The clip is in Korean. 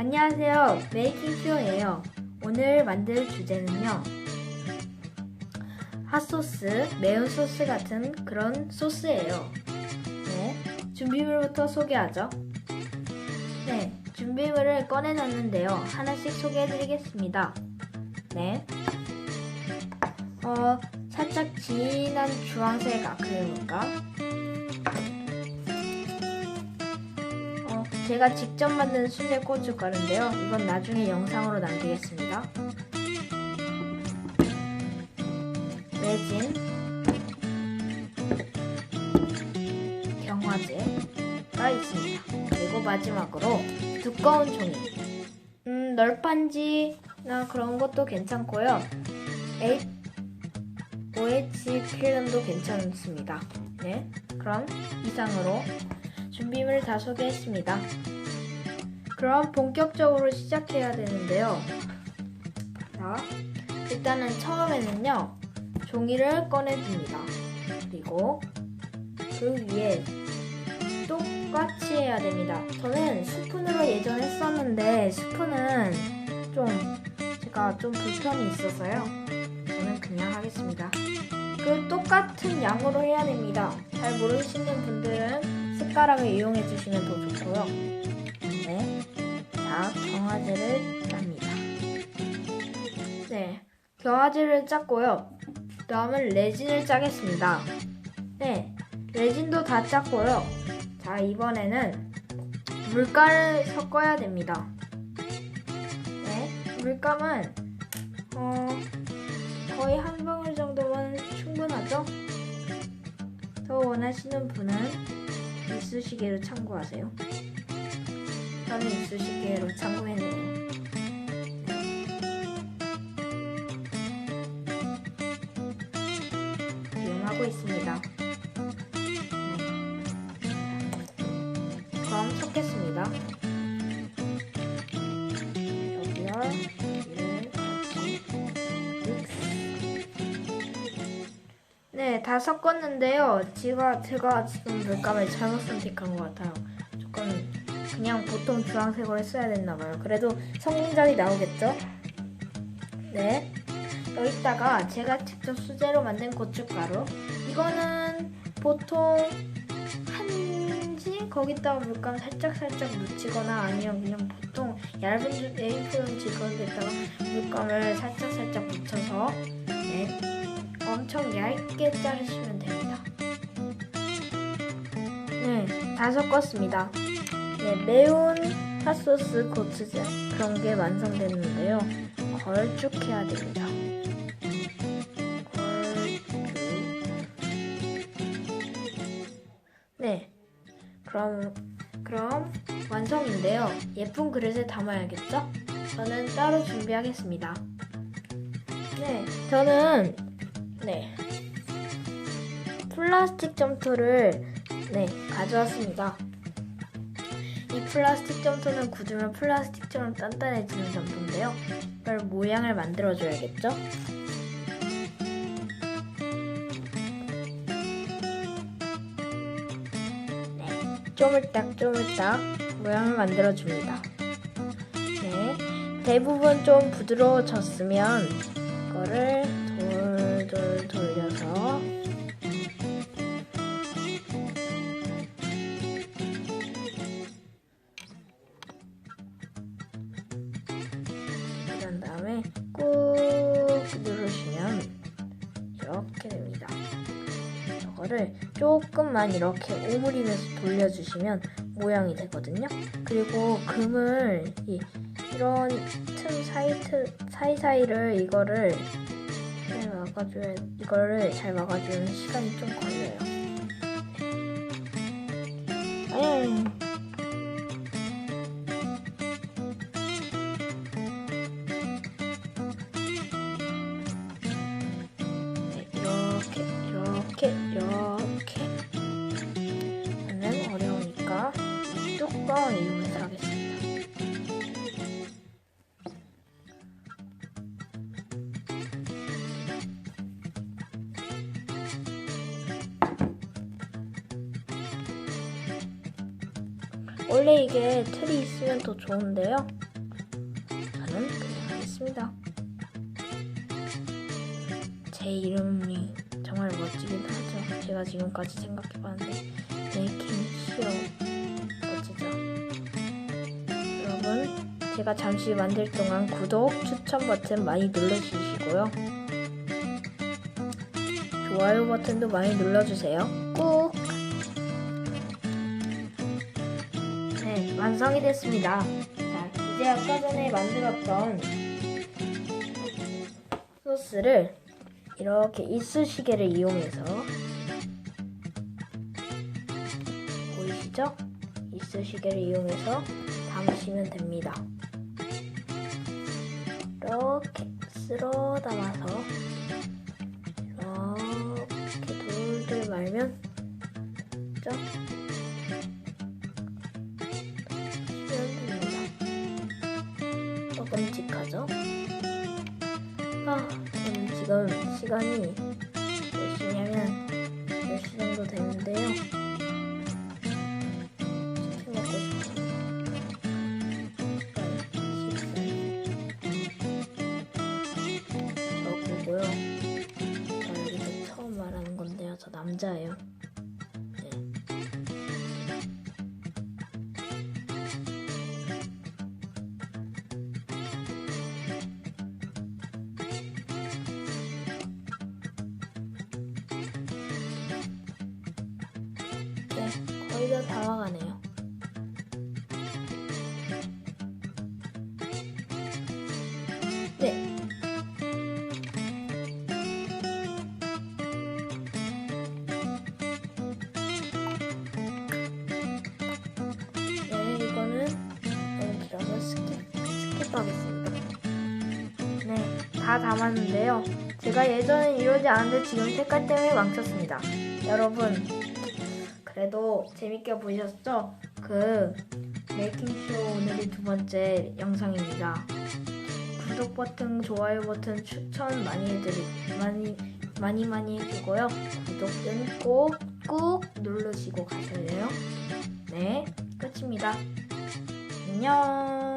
안녕하세요. 메이킹 큐어예요. 오늘 만들 주제는요. 핫소스, 매운 소스 같은 그런 소스예요. 네, 준비물부터 소개하죠. 네, 준비물을 꺼내놨는데요. 하나씩 소개해드리겠습니다. 네. 어, 살짝 진한 주황색 아크릴인 제가 직접 만든 수제 고춧가루인데요. 이건 나중에 영상으로 남기겠습니다. 레진, 경화제가 있습니다. 그리고 마지막으로 두꺼운 종이. 음, 널판지나 그런 것도 괜찮고요. A, OH 필름도 괜찮습니다. 네, 그럼 이상으로 준비물 다 소개했습니다. 그럼 본격적으로 시작해야 되는데요. 자, 일단은 처음에는요, 종이를 꺼내줍니다. 그리고 그 위에 똑같이 해야 됩니다. 저는 스푼으로 예전에 했었는데, 스푼은 좀 제가 좀 불편이 있어서요. 저는 그냥 하겠습니다. 그 똑같은 양으로 해야 됩니다. 잘 모르시는 분들은 숟가락을 이용해 주시면 더 좋고요. 네. 자, 경화제를 짭니다. 네. 경화제를 짰고요. 다음은 레진을 짜겠습니다. 네. 레진도 다 짰고요. 자, 이번에는 물가를 섞어야 됩니다. 네. 물감은, 어, 거의 한 방울 정도면 충분하죠? 더 원하시는 분은 이쑤시개로 참고하세요. 저는 이쑤시개로 참고했네요. 지금 하고 있습니다. 네, 다 섞었는데요. 제가, 제가 지금 물감을 잘못 선택한 것 같아요. 조금 그냥 보통 주황색으로 했어야 됐나봐요. 그래도 성공작이 나오겠죠? 네. 여기다가 제가 직접 수제로 만든 고춧가루. 이거는 보통 한지 거기다가 물감 살짝 살짝 묻히거나 아니면 그냥 보통 얇은 A4용지 그런데다가 물감을 살짝 살짝 묻혀서 네. 엄청 얇게 자르시면 됩니다. 네, 다 섞었습니다. 네, 매운 핫소스 고추장 그런 게 완성됐는데요. 걸쭉해야 됩니다. 네, 그럼 그럼 완성인데요. 예쁜 그릇에 담아야겠죠? 저는 따로 준비하겠습니다. 네, 저는 네 플라스틱 점토를 네 가져왔습니다. 이 플라스틱 점토는 굳으면 플라스틱처럼 단단해지는 점토인데요. 이걸 모양을 만들어줘야겠죠? 네, 쪼물딱 쪼물딱 모양을 만들어줍니다. 네, 대부분 좀 부드러워졌으면 이거를 돌돌 돌려서 이런 다음에 꾹 누르시면 이렇게 됩니다. 저거를 조금만 이렇게 오므리면서 돌려주시면 모양이 되거든요. 그리고 금을 이, 이런 틈 사이 틈 사이사이를 이거를 잘 막아줘야 이거를 잘 막아주는 시간이 좀 걸려요. 아니, 네, 이렇게 이렇게 이렇게 원래 이게 틀이 있으면 더 좋은데요. 저는 그냥 하겠습니다. 제 이름이 정말 멋지긴 하죠. 제가 지금까지 생각해봤는데 메이킹 시어 멋지죠. 여러분 제가 잠시 만들 동안 구독, 추천 버튼 많이 눌러주시고요. 좋아요 버튼도 많이 눌러주세요. 네, 완성이 됐습니다. 자, 이제 아까 전에 만들었던 소스를 이렇게 이쑤시개를 이용해서 보이시죠? 이쑤시개를 이용해서 담으시면 됩니다. 이렇게 쓸어 담아서 이렇게 돌돌 말면 죠? 먹음직하죠? 아, 저는 지금 시간이 몇 시냐면 10시 정도 되는데요. 치킨 먹고 싶어요. 저고요. 저 여기서 처음 말하는 건데요. 저 남자예요. 다 다와가네요. 네. 네, 이거는 너무 길어서 스킵, 스킵하겠습니다. 네, 다 담았는데요. 제가 예전엔 이러지 않았는데 지금 색깔 때문에 망쳤습니다. 여러분, 그래도 재밌게 보셨죠? 그 메이킹쇼 오늘이 두 번째 영상입니다. 구독 버튼, 좋아요 버튼 추천 많이 해드리 많이 많이 많이 해주고요. 구독은 꼭 꾹 누르시고 가실래요? 네, 끝입니다. 안녕.